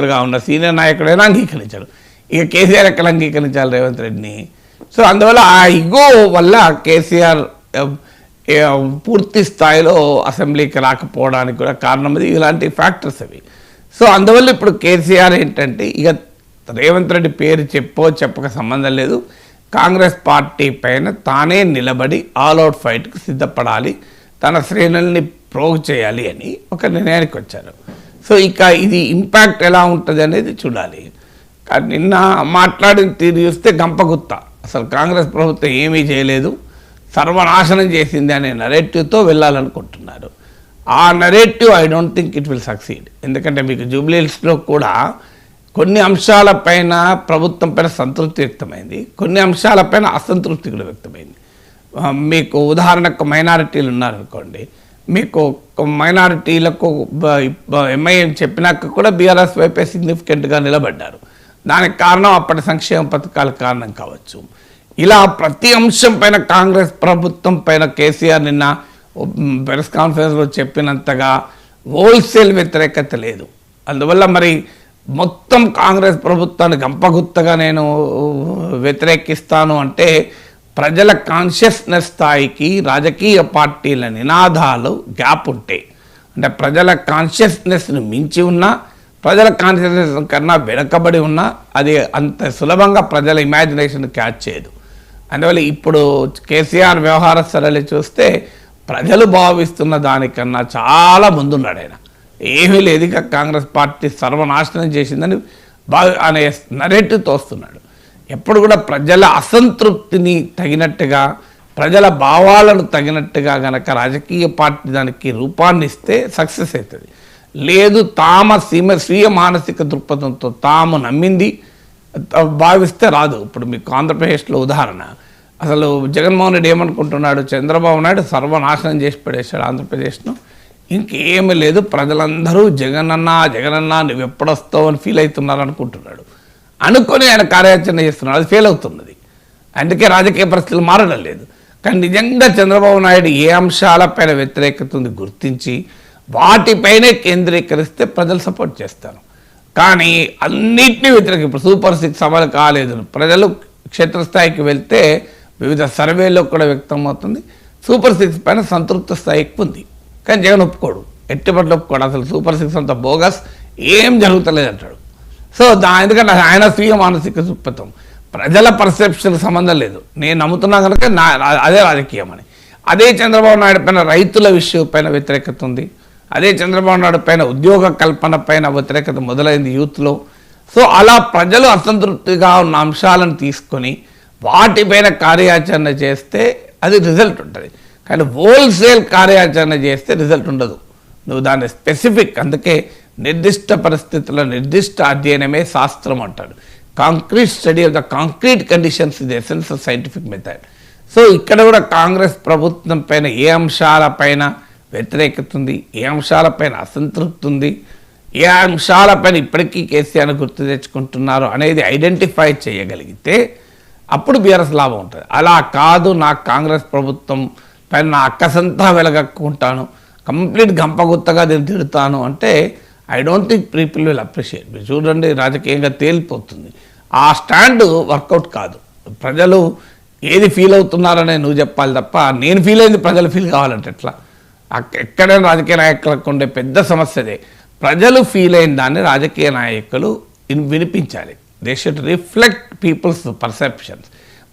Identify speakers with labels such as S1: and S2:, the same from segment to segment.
S1: మంత్రిగా ఉన్న సీనియర్ నాయకుడైనా అంగీకరించాడు ఇక కేసీఆర్ ఎక్కడ అంగీకరించాలి రేవంత్ రెడ్డిని? సో అందువల్ల ఆ ఇగో వల్ల కేసీఆర్ పూర్తి స్థాయిలో అసెంబ్లీకి రాకపోవడానికి కూడా కారణం అది ఇలాంటి ఫ్యాక్టర్స్ అవి. సో అందువల్ల ఇప్పుడు కేసీఆర్ ఏంటంటే ఇక రేవంత్ రెడ్డి పేరు చెప్పో చెప్పక సంబంధం లేదు. కాంగ్రెస్ పార్టీ పైన తానే నిలబడి ఆల్ అవుట్ ఫైట్కి సిద్ధపడాలి. తన శ్రేణుల్ని ప్రోగ్ చేయాలి అని ఒక నిర్ణయానికి వచ్చారు. సో ఇక ఇది ఇంపాక్ట్ ఎలా ఉంటుంది అనేది చూడాలి. కానీ నిన్న మాట్లాడిన తీరు చూస్తే గంపగుత్త. అసలు కాంగ్రెస్ ప్రభుత్వం ఏమీ చేయలేదు. సర్వనాశనం చేసింది అనే నరేటివ్తో వెళ్ళాలనుకుంటున్నారు. ఆ narrative I don't think it will succeed ఎందుకంటే మీకు జూబ్లీస్లో కూడా కొన్ని అంశాలపైన ప్రభుత్వం పైన సంతృప్తి వ్యక్తమైంది. కొన్ని అంశాలపైన అసంతృప్తి కూడా వ్యక్తమైంది. మీకు ఉదాహరణకు మైనారిటీలు ఉన్నారనుకోండి. మీకు మైనారిటీలకు ఎంఐఎం చెప్పినాక కూడా బీఆర్ఎస్ వైపే సిగ్నిఫికెంట్గా నిలబడ్డారు. దానికి కారణం అప్పటి సంక్షేమ పథకాల కారణం కావచ్చు. ఇలా ప్రతి అంశం పైన కాంగ్రెస్ ప్రభుత్వం పైన కేసీఆర్ నిన్న ప్రెస్ కాన్ఫరెన్స్లో చెప్పినంతగా హోల్సేల్ వ్యతిరేకత లేదు. అందువల్ల మరి మొత్తం కాంగ్రెస్ ప్రభుత్వాన్ని గంపగుత్తగా నేను వ్యతిరేకిస్తాను అంటే ప్రజల కాన్షియస్నెస్ స్థాయికి రాజకీయ పార్టీల నినాదాలు గ్యాప్ ఉంటాయి అంటే ప్రజల కాన్షియస్నెస్ను మించి ఉన్నా ప్రజల కాన్షియస్నెస్ కన్నా వెనకబడి ఉన్నా అది అంత సులభంగా ప్రజల ఇమాజినేషన్ క్యాచ్ చేయదు. అందువల్ల ఇప్పుడు కేసీఆర్ వ్యవహార సరళి చూస్తే ప్రజలు భావిస్తున్న దానికన్నా చాలా ముందున్నాడు ఆయన. ఏమీ లేదు కాంగ్రెస్ పార్టీ సర్వనాశనం చేసిందని బాగా అనే నరేటివ్ తోస్తున్నాడు. ఎప్పుడు కూడా ప్రజల అసంతృప్తిని తగినట్టుగా ప్రజల భావాలను తగినట్టుగా గనక రాజకీయ పార్టీ దానికి రూపాన్ని ఇస్తే సక్సెస్ అవుతుంది. లేదు తామ సీమ స్వీయ మానసిక దృక్పథంతో తాము నమ్మింది భావిస్తే రాదు. ఇప్పుడు మీకు ఆంధ్రప్రదేశ్లో ఉదాహరణ. అసలు జగన్మోహన్ రెడ్డి ఏమనుకుంటున్నాడు? చంద్రబాబు నాయుడు సర్వనాశనం చేసి పడేశాడు ఆంధ్రప్రదేశ్ను. ఇంకేమీ లేదు ప్రజలందరూ జగనన్న జగనన్న నువ్వు ఎప్పుడొస్తావు అని ఫీల్ అవుతున్నారు అనుకుంటున్నాడు అనుకొని ఆయన కార్యాచరణ చేస్తున్నాడు. అది ఫెయిల్ అవుతున్నది. అందుకే రాజకీయ పరిస్థితులు మారడం లేదు. కానీ నిజంగా చంద్రబాబు నాయుడు ఏ అంశాలపైన వ్యతిరేకత ఉంది గుర్తించి వాటిపైనే కేంద్రీకరిస్తే ప్రజలు సపోర్ట్ చేస్తారు. కానీ అన్నింటినీ వ్యతిరేక ఇప్పుడు సూపర్ సిక్స్ అమలు కాలేదు. ప్రజలు క్షేత్రస్థాయికి వెళ్తే వివిధ సర్వేల్లో కూడా వ్యక్తమవుతుంది. సూపర్ సిక్స్ పైన సంతృప్త స్థాయి ఎక్కువ ఉంది. కానీ జగన్ ఒప్పుకోడు. ఎట్టి పట్ల ఒప్పుకోడు. అసలు సూపర్ సిక్స్ అంత బోగస్ ఏం జరుగుతలేదు అంటాడు. సో ఎందుకంటే ఆయన స్వీయ మానసిక సుప్తం ప్రజల పర్సెప్షన్ సంబంధం లేదు. నేను నమ్ముతున్నా కనుక నా అదే రాజకీయం అని. అదే చంద్రబాబు నాయుడు పైన రైతుల విషయం పైన వ్యతిరేకత ఉంది. అదే చంద్రబాబు నాయుడు పైన ఉద్యోగ కల్పన పైన వ్యతిరేకత మొదలైంది యూత్లో. సో అలా ప్రజలు అసంతృప్తిగా ఉన్న అంశాలను తీసుకొని వాటిపైన కార్యాచరణ చేస్తే అది రిజల్ట్ ఉంటుంది. కానీ హోల్సేల్ కార్యాచరణ చేస్తే రిజల్ట్ ఉండదు. నువ్వు దాన్ని స్పెసిఫిక్ అందుకే నిర్దిష్ట పరిస్థితుల నిర్దిష్ట అధ్యయనమే శాస్త్రం అంటాడు. Concrete study of the concrete conditions ఇది essence of scientific method so ఇక్కడ కూడా కాంగ్రెస్ ప్రభుత్వం పైన ఏ అంశాలపైన వ్యతిరేకత ఉంది ఏ అంశాలపైన అసంతృప్తి ఉంది ఏ అంశాలపైన ఇప్పటికీ కేసీఆర్ గుర్తు తెచ్చుకుంటున్నారు అనేది ఐడెంటిఫై చేయగలిగితే అప్పుడు బీఆర్ఎస్ లాభం ఉంటుంది. అలా కాదు నాకు కాంగ్రెస్ ప్రభుత్వం పైన నా అక్కసంతా వెలగక్కుంటాను కంప్లీట్ గంపగుత్తగా నేను తిడతాను అంటే I don't think people will appreciate మీరు చూడండి రాజకీయంగా తేలిపోతుంది. ఆ స్టాండ్ వర్కౌట్ కాదు. ప్రజలు ఏది ఫీల్ అవుతున్నారనే నువ్వు చెప్పాలి తప్ప నేను ఫీల్ అయింది ప్రజలు ఫీల్ కావాలంటే ఎట్లా? అక్క- ఎక్కడైనా రాజకీయ నాయకులకు ఉండే పెద్ద సమస్యదే. ప్రజలు ఫీల్ అయిన దాన్ని రాజకీయ నాయకులు వినిపించాలి. They should reflect people's perceptions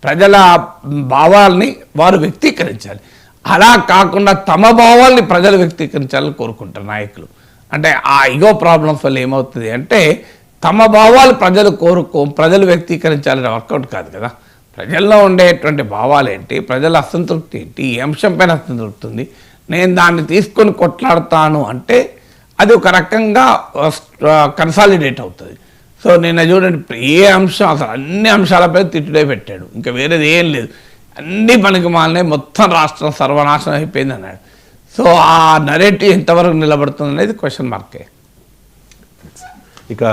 S1: ప్రజల భావాల్ని వారు వ్యక్తీకరించాలి. అలా కాకుండా తమ భావాల్ని ప్రజలు వ్యక్తీకరించాలని కోరుకుంటారు నాయకులు. అంటే ఆ ఇగో ప్రాబ్లమ్స్ వల్ల ఏమవుతుంది అంటే తమ భావాలు ప్రజలు కోరుకో ప్రజలు వ్యక్తీకరించాలని వర్కౌట్ కాదు కదా. ప్రజల్లో ఉండేటువంటి భావాలు ఏంటి? ప్రజల అసంతృప్తి ఏంటి? ఈ అంశం పైన అసంతృప్తి ఉంది. నేను దాన్ని తీసుకొని కొట్లాడతాను అంటే అది ఒక రకంగా కన్సాలిడేట్ అవుతుంది. సో నిన్న చూడండి ఏ అంశం అసలు అన్ని అంశాలపై తిట్టుడే పెట్టాడు. ఇంకా వేరేది ఏం లేదు. అన్ని పనికి మాలనే మొత్తం రాష్ట్రం సర్వనాశనం అయిపోయింది అన్నాడు. సో ఆ నరేటివ్ ఎంతవరకు నిలబడుతుంది అనేది క్వశ్చన్ మార్కే
S2: ఇక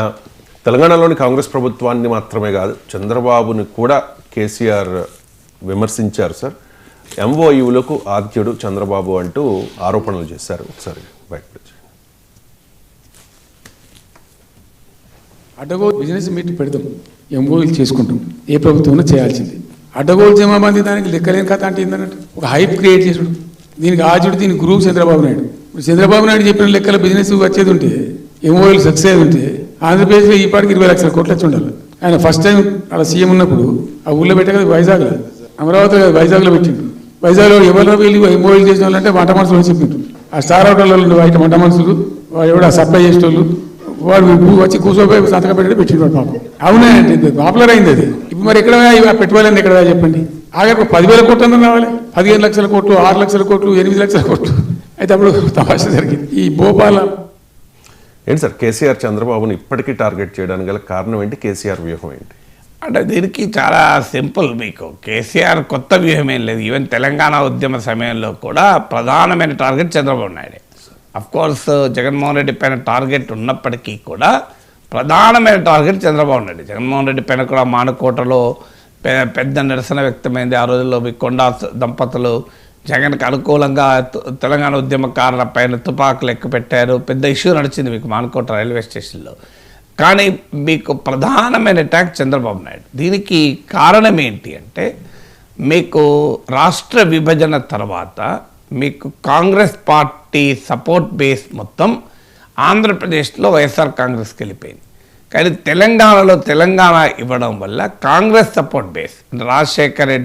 S2: తెలంగాణలోని కాంగ్రెస్ ప్రభుత్వాన్ని మాత్రమే కాదు చంద్రబాబుని కూడా కేసీఆర్ విమర్శించారు సార్. ఎంఓయూలకు ఆద్యుడు చంద్రబాబు అంటూ ఆరోపణలు చేశారు. ఒకసారి బయట
S3: అడ్డగోలు బిజినెస్ మీట్ పెడదాం. ఎంఓఈలు చేసుకుంటాం. ఏ ప్రభుత్వం చేయాల్సింది. అడ్డగోలు జమాబంది దానికి లెక్కలేని కథ అంటే ఏంటంటే ఒక హైప్ క్రియేట్ చేసుడు దీనికి ఆచుడు దీని గురువు చంద్రబాబు నాయుడు. ఇప్పుడు చంద్రబాబు నాయుడు చెప్పిన లెక్కల బిజినెస్ వచ్చేది ఉంటే ఎంఓఎల్ సక్సెస్ ఉంటే ఆంధ్రప్రదేశ్లో ఈ పాటికి ఇరవై లక్షల కోట్లు వచ్చి ఉండాలి. ఆయన ఫస్ట్ టైం అలా సీఎం ఉన్నప్పుడు ఆ ఊళ్ళో పెట్టే కదా వైజాగ్లో అమరావతిలో కాదు, వైజాగ్లో పెట్టిండు. వైజాగ్లో ఎవరిలో వెళ్ళి ఎంఓఎల్ చేసిన వాళ్ళు అంటే వంట మనుషులు చెప్పిండు ఆ స్టార్ హోటల్లో ఉండే బయట వంట మనుషులు ఎవడ సప్లై చేసేటోళ్ళు వాడు కూ- వచ్చి కూర్చోపోయి సంతకం పెట్టి పెట్టిండు పాపం. అవునా అంటే పాపులర్ అయింది అది. ఇప్పుడు మరి ఎక్కడ పెట్టుకోవాలండి ఎక్కడ చెప్పండి? ఆఖరికి పదివేల కోట్లు అన్న రావాలి పదిహేను లక్షల కోట్లు ఆరు లక్షల కోట్లు ఎనిమిది లక్షల కోట్లు. అయితే అప్పుడు తమాషా జరిగింది. ఈ భోపాల
S2: ఏంటి సార్ కేసీఆర్ చంద్రబాబును ఇప్పటికీ టార్గెట్ చేయడానికి గల కారణం ఏంటి? కేసీఆర్ వ్యూహం ఏంటి?
S1: అంటే దీనికి చాలా సింపుల్ మీకు. కేసీఆర్ కొత్త వ్యూహం ఏం లేదు. ఈవెన్ తెలంగాణ ఉద్యమ సమయంలో కూడా ప్రధానమైన టార్గెట్ చంద్రబాబు నాయుడే. అఫ్ కోర్స్ జగన్మోహన్ రెడ్డి పైన టార్గెట్ ఉన్నప్పటికీ కూడా ప్రధానమైన టార్గెట్ చంద్రబాబు నాయుడు. జగన్మోహన్ రెడ్డి పైన కూడా మానుకోటలో పెద్ద నిరసన వ్యక్తమైంది. ఆ రోజుల్లో మీ కొండా దంపతులు జగన్కి అనుకూలంగా తెలంగాణ ఉద్యమకారుల పైన తుపాకులు ఎక్కువ పెట్టారు పెద్ద ఇష్యూ నడిచింది మీకు మానుకోట రైల్వే స్టేషన్లో. కానీ మీకు ప్రధానమైన అటాక్ చంద్రబాబు నాయుడు. దీనికి కారణం ఏంటి అంటే మీకు రాష్ట్ర విభజన తర్వాత మీకు కాంగ్రెస్ పార్టీ సపోర్ట్ బేస్ మొత్తం ఆంధ్రప్రదేశ్లో వైఎస్ఆర్ కాంగ్రెస్కి వెళ్ళిపోయింది. కానీ తెలంగాణలో తెలంగాణ ఇవ్వడం వల్ల కాంగ్రెస్ సపోర్ట్ బేస్. రాజశేఖర్ రెడ్డి